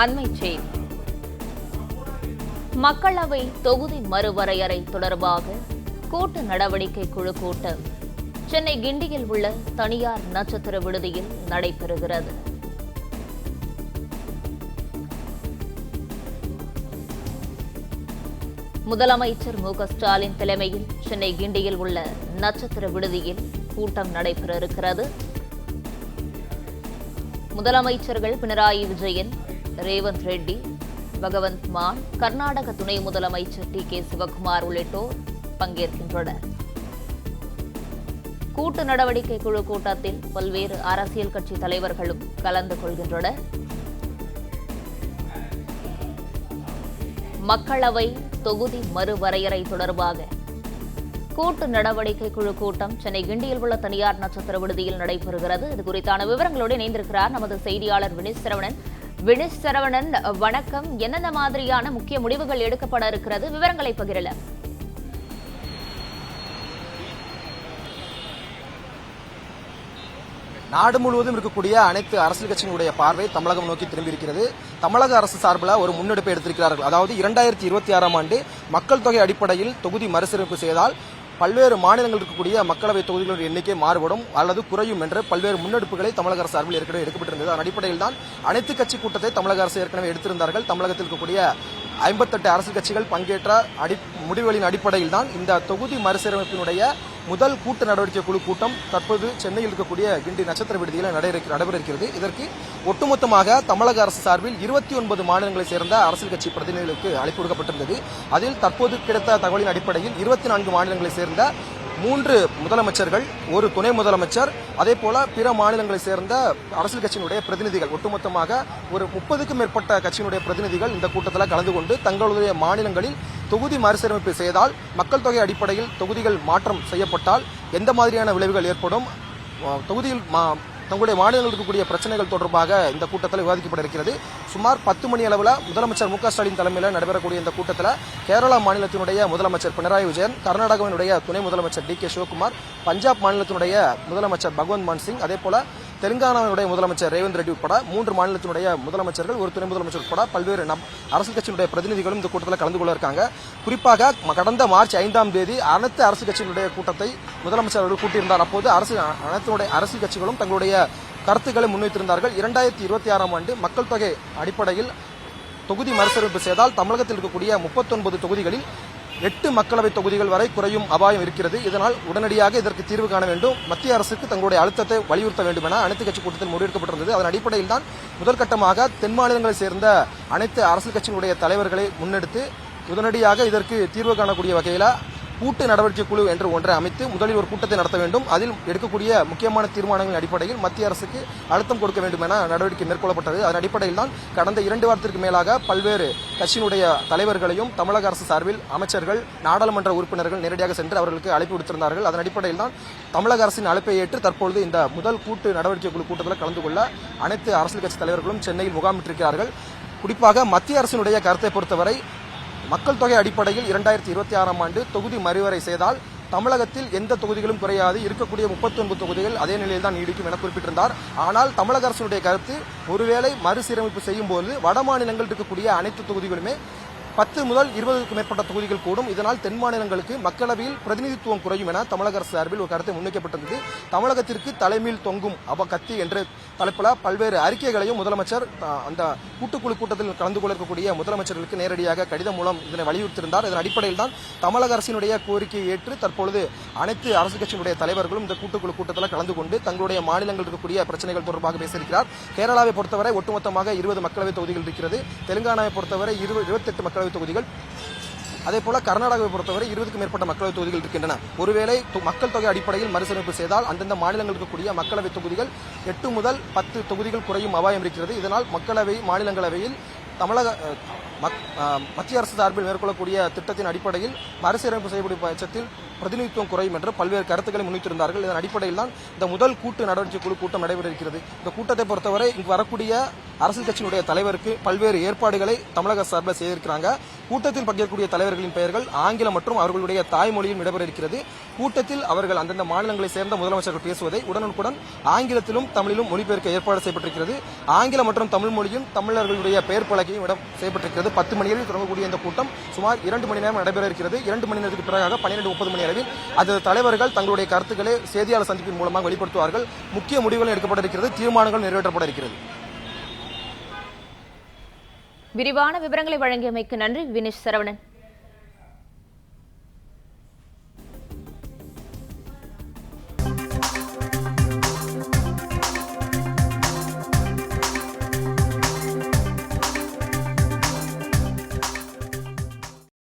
அண்மை செய்தி. மக்களவை தொகுதி மறுவரையறை தொடர்பாக கூட்டு நடவடிக்கை குழு கூட்டம் சென்னை கிண்டியில் உள்ள தனியார் நட்சத்திர விடுதியில் நடைபெறுகிறது. முதலமைச்சர் மு ஸ்டாலின் தலைமையில் சென்னை கிண்டியில் உள்ள நட்சத்திர விடுதியில் கூட்டம் நடைபெற இருக்கிறது. முதலமைச்சர்கள் பினராயி விஜயன் ரேவந்த் ரெட்டி பகவந்த் மான் கர்நாடக துணை முதலமைச்சர் டி கே சிவகுமார் உள்ளிட்டோர் பங்கேற்கின்றனர். கூட்டு நடவடிக்கை குழு கூட்டத்தில் பல்வேறு அரசியல் கட்சி தலைவர்களும் கலந்து கொள்கின்றனர். மக்களவை தொகுதி மறுவரையறை தொடர்பாக கூட்டு நடவடிக்கை குழு கூட்டம் சென்னை கிண்டியில் உள்ள தனியார் நட்சத்திர விடுதியில் நடைபெறுகிறது. இது குறித்தான விவரங்களோடு இணைந்திருக்கிறார் நமது செய்தியாளர் வினிஷ் வினிஷ் சரவணன் வணக்கம். என்னென்ன மாதிரியான முக்கிய முடிவுகள் எடுக்கப்பட இருக்கிறது? விவரங்களை பகிரல. நாடு முழுவதும் இருக்கக்கூடிய அனைத்து அரசியல் கட்சிகளுடைய பார்வை தமிழகம் நோக்கி திரும்பியிருக்கிறது தமிழக அரசு சார்பில் ஒரு முன்னெடுப்பை எடுத்திருக்கிறார்கள். அதாவது இரண்டாயிரத்தி இருபத்தி ஆறாம் ஆண்டு மக்கள் தொகை அடிப்படையில் தொகுதி மறுசீரமைப்பு செய்தால் பல்வேறு மாநிலங்கள் இருக்கக்கூடிய மக்களவை தொகுதிகளின் எண்ணிக்கை மாறுபடும் அல்லது குறையும் என்று பல்வேறு முன்னெடுப்புகளை தமிழக அரசு சார்பில் ஏற்கனவே எடுக்கப்பட்டிருந்தது. அதன் அடிப்படையில் தான் அனைத்து கட்சி கூட்டத்தை தமிழக அரசு ஏற்கனவே எடுத்திருந்தார்கள். தமிழகத்தில் இருக்கக்கூடிய ஐம்பத்தெட்டு அரசியல் கட்சிகள் பங்கேற்ற அடி முடிவுகளின் அடிப்படையில் தான் இந்த தொகுதி மறுசீரமைப்பினுடைய முதல் கூட்டு நடவடிக்கை குழு கூட்டம் தற்போது சென்னையில் இருக்கக்கூடிய கிண்டி நட்சத்திர விடுதியில் நடைபெற நடைபெற இருக்கிறது இதற்கு ஒட்டுமொத்தமாக தமிழக அரசு சார்பில் இருபத்தி ஒன்பது மாநிலங்களை சேர்ந்த அரசியல் கட்சி பிரதிநிதிகளுக்கு அழைப்பு கொடுக்கப்பட்டிருந்தது அதில் தற்போது கிடைத்த தகவலின் அடிப்படையில் இருபத்தி நான்கு மாநிலங்களை சேர்ந்த மூன்று முதலமைச்சர்கள் ஒரு துணை முதலமைச்சர் அதே போல பிற மாநிலங்களை சேர்ந்த அரசியல் கட்சியினுடைய பிரதிநிதிகள். ஒட்டுமொத்தமாக ஒரு முப்பதுக்கும் மேற்பட்ட கட்சியினுடைய பிரதிநிதிகள் இந்த கூட்டத்தில் கலந்து கொண்டு தங்களுடைய மாநிலங்களில் தொகுதி மறுசீரமைப்பு செய்தால் மக்கள் தொகை அடிப்படையில் தொகுதிகள் மாற்றம் செய்யப்பட்டால் எந்த மாதிரியான விளைவுகள் ஏற்படும்? தொகுதியில் மா- தங்களுடைய மாநிலங்கள் இருக்கக்கூடிய பிரச்சனைகள் தொடர்பாக இந்த கூட்டத்தில் விவாதிக்கப்பட இருக்கிறது. சுமார் பத்து மணி அளவில் முதலமைச்சர் மு க ஸ்டாலின் தலைமையில் நடைபெறக்கூடிய இந்த கூட்டத்தில் கேரளா மாநிலத்தினுடைய முதலமைச்சர் பினராயி விஜயன் கர்நாடகாவினுடைய துணை முதலமைச்சர் டி கே சிவகுமார் பஞ்சாப் மாநிலத்தினுடைய முதலமைச்சர் பகவந்த் மான் சிங் அதே போல தெலுங்கானாவுடைய முதலமைச்சர் ரேவந்த் ரெட்டி உட்பட மூன்று மாநிலத்தினுடைய முதலமைச்சர்கள் ஒரு துணை முதலமைச்சர் உட்பட பல்வேறு நம் அரசியல் கட்சியினுடைய பிரதிநிதிகளும் இந்த கூட்டத்தில் கலந்து கொள்ள இருக்காங்க. குறிப்பாக கடந்த மார்ச் ஐந்தாம் தேதி அனைத்து அரசு கட்சிகளுடைய கூட்டத்தை முதலமைச்சர் அவர்கள் கூட்டியிருந்தார். அப்போது அரசு அனைத்துடைய அரசியல் கட்சிகளும் தங்களுடைய கருத்துக்களை முன்வைத்திருந்தார்கள். இரண்டாயிரத்தி இருபத்தி ஆறாம் ஆண்டு மக்கள் தொகை அடிப்படையில் தொகுதி மறுசீரமைப்பு செய்தால் தமிழகத்தில் இருக்கக்கூடிய முப்பத்தொன்பது தொகுதிகளில் எட்டு மக்களவை தொகுதிகள் வரை குறையும் அபாயம் இருக்கிறது. இதனால் உடனடியாக இதற்கு தீர்வு காண வேண்டும். மத்திய அரசுக்கு தங்களுடைய அழுத்தத்தை வலியுறுத்த வேண்டும் என அனைத்து கட்சி கூட்டத்தில் முடிவெடுக்கப்பட்டிருந்தது அதன் அடிப்படையில் தான் முதற்கட்டமாக தென் மாநிலங்களை சேர்ந்த அனைத்து அரசியல் கட்சிகளுடைய தலைவர்களை முன்னெடுத்து உடனடியாக இதற்கு தீர்வு காணக்கூடிய வகையில் கூட்டு நடவடிக்கை குழு என்று ஒன்றை அமைத்து முதலில் ஒரு கூட்டத்தை நடத்த வேண்டும். அதில் எடுக்கக்கூடிய முக்கியமான தீர்மானங்களின் அடிப்படையில் மத்திய அரசுக்கு அழுத்தம் கொடுக்க வேண்டும் என நடவடிக்கை மேற்கொள்ளப்பட்டது. அதன் அடிப்படையில் தான் கடந்த இரண்டு வாரத்திற்கு மேலாக பல்வேறு கட்சியினுடைய தலைவர்களையும் தமிழக அரசு சார்பில் அமைச்சர்கள் நாடாளுமன்ற உறுப்பினர்கள் நேரடியாக சென்று அவர்களுக்கு அழைப்பு விடுத்திருந்தார்கள். அதன் அடிப்படையில் தான் தமிழக அரசின் அழைப்பை ஏற்று தற்பொழுது இந்த முதல் கூட்டு நடவடிக்கை குழு கூட்டத்தில் கலந்து கொள்ள அனைத்து அரசியல் கட்சி தலைவர்களும் சென்னையில் முகாமிட்டிருக்கிறார்கள். குறிப்பாக மத்திய அரசினுடைய கருத்தை பொறுத்தவரை மக்கள் தொகை அடிப்படையில் இரண்டாயிரத்தி இருபத்தி ஆறாம் ஆண்டு தொகுதி மறுவரை செய்தால் தமிழகத்தில் எந்த தொகுதிகளும் குறையாது. இருக்கக்கூடிய 39 தொகுதிகள் அதே நிலையில் தான் நீடிக்கும் என குறிப்பிட்டிருந்தார். ஆனால் தமிழக அரசுடைய கருத்து ஒருவேளை மறுசீரமைப்பு செய்யும் போது வட மாநிலங்கள் இருக்கக்கூடிய அனைத்து தொகுதிகளுமே பத்து முதல் இருபதுக்கு மேற்பட்ட தொகுதிகள் கூடும். இதனால் தென் மாநிலங்களுக்கு மக்களவையில் பிரதிநிதித்துவம் குறையும் என தமிழக அரசு சார்பில் ஒரு கருத்தை முன்வைக்கப்பட்டிருந்தது. தமிழகத்திற்கு தலைமையில் தொங்கும் அவ கத்தி என்ற தலைப்பில் பல்வேறு அறிக்கைகளையும் முதலமைச்சர் அந்த கூட்டுக்குழு கூட்டத்தில் கலந்து கொள்ள இருக்கக்கூடிய முதலமைச்சர்களுக்கு நேரடியாக கடிதம் மூலம் இதனை வலியுறுத்தியிருந்தார். இதன் அடிப்படையில் தான் தமிழக அரசினுடைய கோரிக்கையை ஏற்று தற்பொழுது அனைத்து அரசு கட்சியினுடைய தலைவர்களும் இந்த கூட்டுக்குழு கூட்டத்தில் கலந்து கொண்டு தங்களுடைய மாநிலங்கள் இருக்கக்கூடிய பிரச்சனைகள் தொடர்பாக பேசியிருக்கிறார். கேரளாவை பொறுத்தவரை ஒட்டுமொத்தமாக இருபது மக்களவை தொகுதிகள் இருக்கிறது. தெலுங்கானாவை பொறுத்தவரை இருபது இருபத்தெட்டு மக்களவை தொகுதிகள். அதே போல கர்நாடகாவை பொறுத்தவரை இருபதுக்கும் மேற்பட்ட மக்களவை தொகுதிகள் இருக்கின்றன. ஒருவேளை மக்கள் தொகை அடிப்படையில் மறுசீரமைப்பு செய்தால் அந்தந்த மாநிலங்களுக்கு கூடிய மக்களவை தொகுதிகள் எட்டு முதல் பத்து தொகுதிகள் குறையும் அபாயம் இருக்கிறது. இதனால் மக்களவை மாநிலங்களவையில் தமிழக மத்திய அரசு சார்பில் மேற்கொள்ளக்கூடிய திட்டத்தின் அடிப்படையில் மறுசீரமைப்பு செய்யக்கூடிய பட்சத்தில் பிரதிநிதித்துவம் குறையும் என்று பல்வேறு கருத்துக்களை முன்வைத்திருந்தார்கள். இதன் அடிப்படையில் தான் இந்த முதல் கூட்டு நடவடிக்கை குழு கூட்டம் நடைபெற இருக்கிறது இந்த கூட்டத்தை பொறுத்தவரை இங்கு வரக்கூடிய அரசியல் கட்சியினுடைய தலைவருக்கு பல்வேறு ஏற்பாடுகளை தமிழக சார்பில் செய்திருக்கிறாங்க. கூட்டத்தில் பங்கேற்கக்கூடிய தலைவர்களின் பெயர்கள் ஆங்கிலம் மற்றும் அவர்களுடைய தாய்மொழியில் இடம்பெற இருக்கிறது கூட்டத்தில் அவர்கள் அந்தந்த மாநிலங்களை சேர்ந்த முதலமைச்சர்கள் பேசுவதை உடனுக்குடன் ஆங்கிலத்திலும் தமிழிலும் மொழிபெயர்க்க ஏற்பாடு செய்யப்பட்டிருக்கிறது. ஆங்கிலம் மற்றும் தமிழ் மொழியும் தமிழர்களுடைய பெயர் பலகையும் இடம் செய்யப்பட்டிருக்கிறது. பத்து மணிகளில் தொடங்கக்கூடிய இந்த கூட்டம் சுமார் இரண்டு மணி நேரம் நடைபெற இருக்கிறது இரண்டு மணி நேரத்துக்கு பிறகாக பன்னிரண்டு முப்பது மணி அளவில் அது தலைவர்கள் தங்களுடைய கருத்துக்களை செய்தியாளர் சந்திப்பின் மூலமாக வெளிப்படுத்துவார்கள். முக்கிய முடிவுகள் எடுக்கப்பட இருக்கிறது தீர்மானங்கள் நிறைவேற்றப்பட இருக்கிறது விரிவான விவரங்களை வழங்கியமைக்கு நன்றி வினேஷ் சரவணன்.